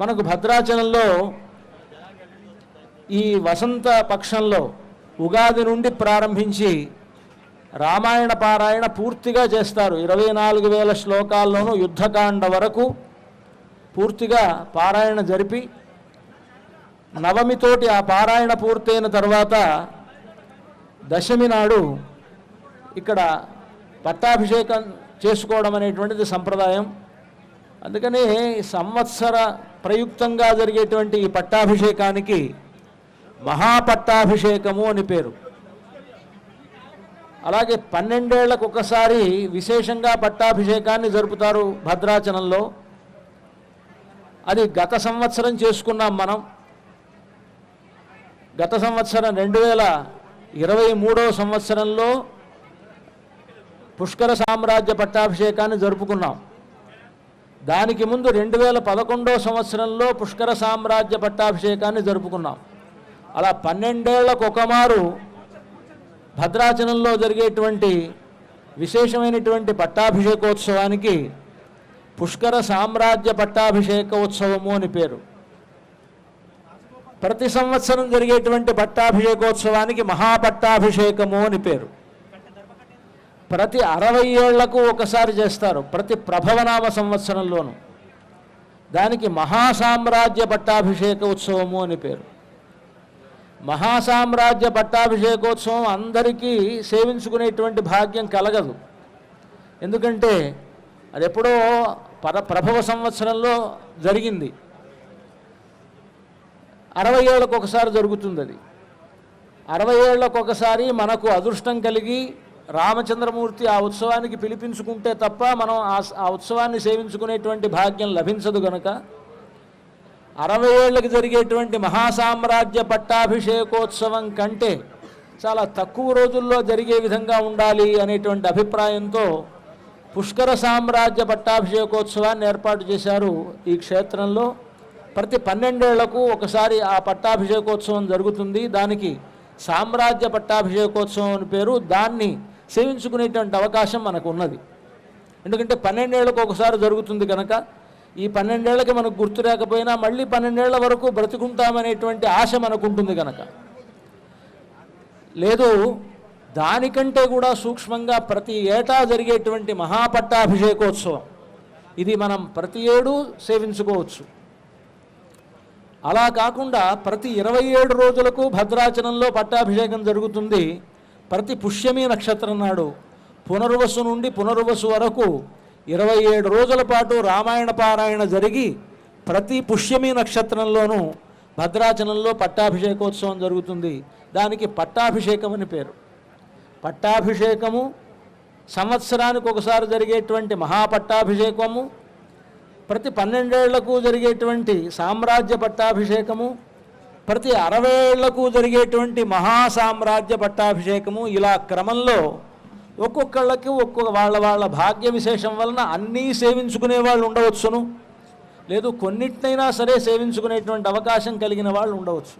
మనకు భద్రాచలంలో ఈ వసంత పక్షంలో ఉగాది నుండి ప్రారంభించి రామాయణ పారాయణ పూర్తిగా చేస్తారు. ఇరవై నాలుగు వేల శ్లోకాల్లోనూ యుద్ధకాండ వరకు పూర్తిగా పారాయణ జరిపి నవమితోటి ఆ పారాయణ పూర్తయిన తర్వాత దశమి నాడు ఇక్కడ పట్టాభిషేకం చేసుకోవడం అనేటువంటిది సంప్రదాయం. అందుకని సంవత్సర ప్రయుక్తంగా జరిగేటువంటి ఈ పట్టాభిషేకానికి మహాపట్టాభిషేకము అని పేరు. అలాగే పన్నెండేళ్ళకు ఒకసారి విశేషంగా పట్టాభిషేకాన్ని జరుపుతారు భద్రాచలంలో. అది గత సంవత్సరం చేసుకున్నాం మనం. గత సంవత్సరం రెండు వేల ఇరవై మూడవ సంవత్సరంలో పుష్కర సామ్రాజ్య పట్టాభిషేకాన్ని జరుపుకున్నాం. దానికి ముందు రెండు వేల పదకొండో సంవత్సరంలో పుష్కర సామ్రాజ్య పట్టాభిషేకాన్ని జరుపుకున్నాం. అలా పన్నెండేళ్ళకు ఒకమారు భద్రాచలంలో జరిగేటువంటి విశేషమైనటువంటి పట్టాభిషేకోత్సవానికి పుష్కర సామ్రాజ్య పట్టాభిషేకోత్సవము అని పేరు. ప్రతి సంవత్సరం జరిగేటువంటి పట్టాభిషేకోత్సవానికి మహాపట్టాభిషేకము అని పేరు. ప్రతి అరవై ఏళ్ళకు ఒకసారి చేస్తారు ప్రతి ప్రభవనామ సంవత్సరంలోనూ. దానికి మహాసామ్రాజ్య పట్టాభిషేక ఉత్సవము అని పేరు. మహాసామ్రాజ్య పట్టాభిషేకోత్సవం అందరికీ సేవించుకునేటువంటి భాగ్యం కలగదు. ఎందుకంటే అది ఎప్పుడో పర ప్రభవ సంవత్సరంలో జరిగింది. అరవై ఏళ్ళకు ఒకసారి జరుగుతుంది అది అరవై ఏళ్ళకు ఒకసారి మనకు అదృష్టం కలిగి రామచంద్రమూర్తి ఆ ఉత్సవానికి పిలిపించుకుంటే తప్ప మనం ఆ ఉత్సవాన్ని సేవించుకునేటువంటి భాగ్యం లభించదు గనక. అరవై ఏళ్ళకి జరిగేటువంటి మహాసామ్రాజ్య పట్టాభిషేకోత్సవం కంటే చాలా తక్కువ రోజుల్లో జరిగే విధంగా ఉండాలి అనేటువంటి అభిప్రాయంతో పుష్కర సామ్రాజ్య పట్టాభిషేకోత్సవాన్ని ఏర్పాటు చేశారు ఈ క్షేత్రంలో. ప్రతి పన్నెండేళ్ళకు ఒకసారి ఆ పట్టాభిషేకోత్సవం జరుగుతుంది. దానికి సామ్రాజ్య పట్టాభిషేకోత్సవం అని పేరు. దాన్ని సేవించుకునేటువంటి అవకాశం మనకు ఉన్నది ఎందుకంటే పన్నెండేళ్ళకు ఒకసారి జరుగుతుంది కనుక ఈ పన్నెండేళ్ళకి మనకు గుర్తు లేకపోయినా మళ్ళీ పన్నెండేళ్ళ వరకు బ్రతికుంటామనేటువంటి ఆశ మనకు ఉంటుంది కనుక లేదు దానికంటే కూడా సూక్ష్మంగా ప్రతి ఏటా జరిగేటువంటి మహాపట్టాభిషేకోత్సవం ఇది మనం ప్రతి ఏడు సేవించుకోవచ్చు. అలా కాకుండా ప్రతి ఇరవై ఏడు రోజులకు భద్రాచలంలో పట్టాభిషేకం జరుగుతుంది. ప్రతి పుష్యమి నక్షత్రం నాడు పునర్వసు నుండి పునర్వసు వరకు ఇరవై ఏడు రోజుల పాటు రామాయణ పారాయణ జరిగి ప్రతి పుష్యమి నక్షత్రంలోనూ భద్రాచలంలో పట్టాభిషేకోత్సవం జరుగుతుంది. దానికి పట్టాభిషేకం అని పేరు. పట్టాభిషేకము సంవత్సరానికి ఒకసారి జరిగేటువంటి మహాపట్టాభిషేకము ప్రతి పన్నెండేళ్ళకు జరిగేటువంటి సామ్రాజ్య పట్టాభిషేకము ప్రతి అరవై ఏళ్ళకు జరిగేటువంటి మహాసామ్రాజ్య పట్టాభిషేకము ఇలా క్రమంలో ఒక్కొక్కళ్ళకి ఒక్కొక్క వాళ్ళ వాళ్ళ భాగ్య విశేషం వలన అన్నీ సేవించుకునే వాళ్ళు ఉండవచ్చును. లేదు కొన్నిటినైనా సరే సేవించుకునేటువంటి అవకాశం కలిగిన వాళ్ళు ఉండవచ్చు.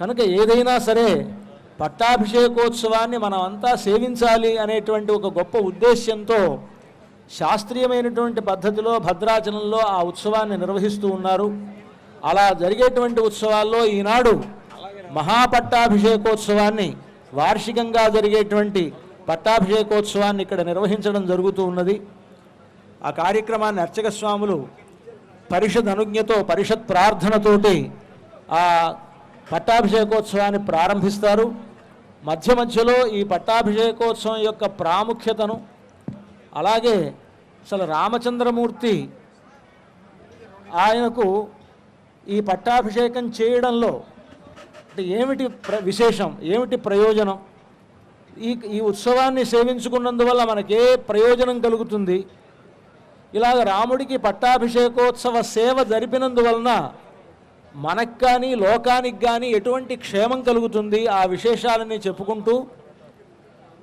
కనుక ఏదైనా సరే పట్టాభిషేకోత్సవాన్ని మనం అంతా సేవించాలి అనేటువంటి ఒక గొప్ప ఉద్దేశ్యంతో శాస్త్రీయమైనటువంటి పద్ధతిలో భద్రాచలంలో ఆ ఉత్సవాన్ని నిర్వహిస్తూ ఉన్నారు. అలా జరిగేటువంటి ఉత్సవాల్లో ఈనాడు మహాపట్టాభిషేకోత్సవాన్ని వార్షికంగా జరిగేటువంటి పట్టాభిషేకోత్సవాన్ని ఇక్కడ నిర్వహించడం జరుగుతూ ఉన్నది. ఆ కార్యక్రమాన్ని అర్చక స్వాములు పరిషత్ అనుజ్ఞతో పరిషత్ ప్రార్థనతోటి ఆ పట్టాభిషేకోత్సవాన్ని ప్రారంభిస్తారు. మధ్య మధ్యలో ఈ పట్టాభిషేకోత్సవం యొక్క ప్రాముఖ్యతను అలాగే అసలు రామచంద్రమూర్తి ఆయనకు ఈ పట్టాభిషేకం చేయడంలో అంటే ఏమిటి ప్ర విశేషం? ఏమిటి ప్రయోజనం? ఈ ఈ ఉత్సవాన్ని సేవించుకున్నందువల్ల మనకే ప్రయోజనం కలుగుతుంది. ఇలాగ రాముడికి పట్టాభిషేకోత్సవ సేవ జరిపినందువలన మనకు కానీ లోకానికి కానీ ఎటువంటి క్షేమం కలుగుతుంది? ఆ విశేషాలని చెప్పుకుంటూ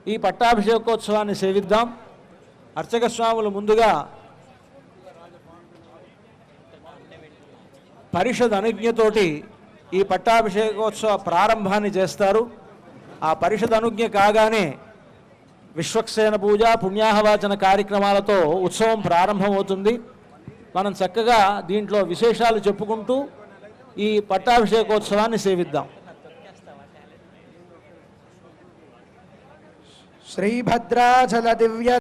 ఈ పట్టాభిషేకోత్సవాన్ని సేవిద్దాం. అర్చక స్వాములు ముందుగా పరిషద్ అనుజ్ఞతోటి ఈ పట్టాభిషేకోత్సవ ప్రారంభాన్ని చేస్తారు. ఆ పరిషద్ అనుజ్ఞ కాగానే విశ్వక్సేన పూజ పుణ్యాహవాచన కార్యక్రమాలతో ఉత్సవం ప్రారంభమవుతుంది. మనం చక్కగా దీంట్లో విశేషాలు చెప్పుకుంటూ ఈ పట్టాభిషేకోత్సవాన్ని సేవిద్దాం. శ్రీభద్రాచల దివ్య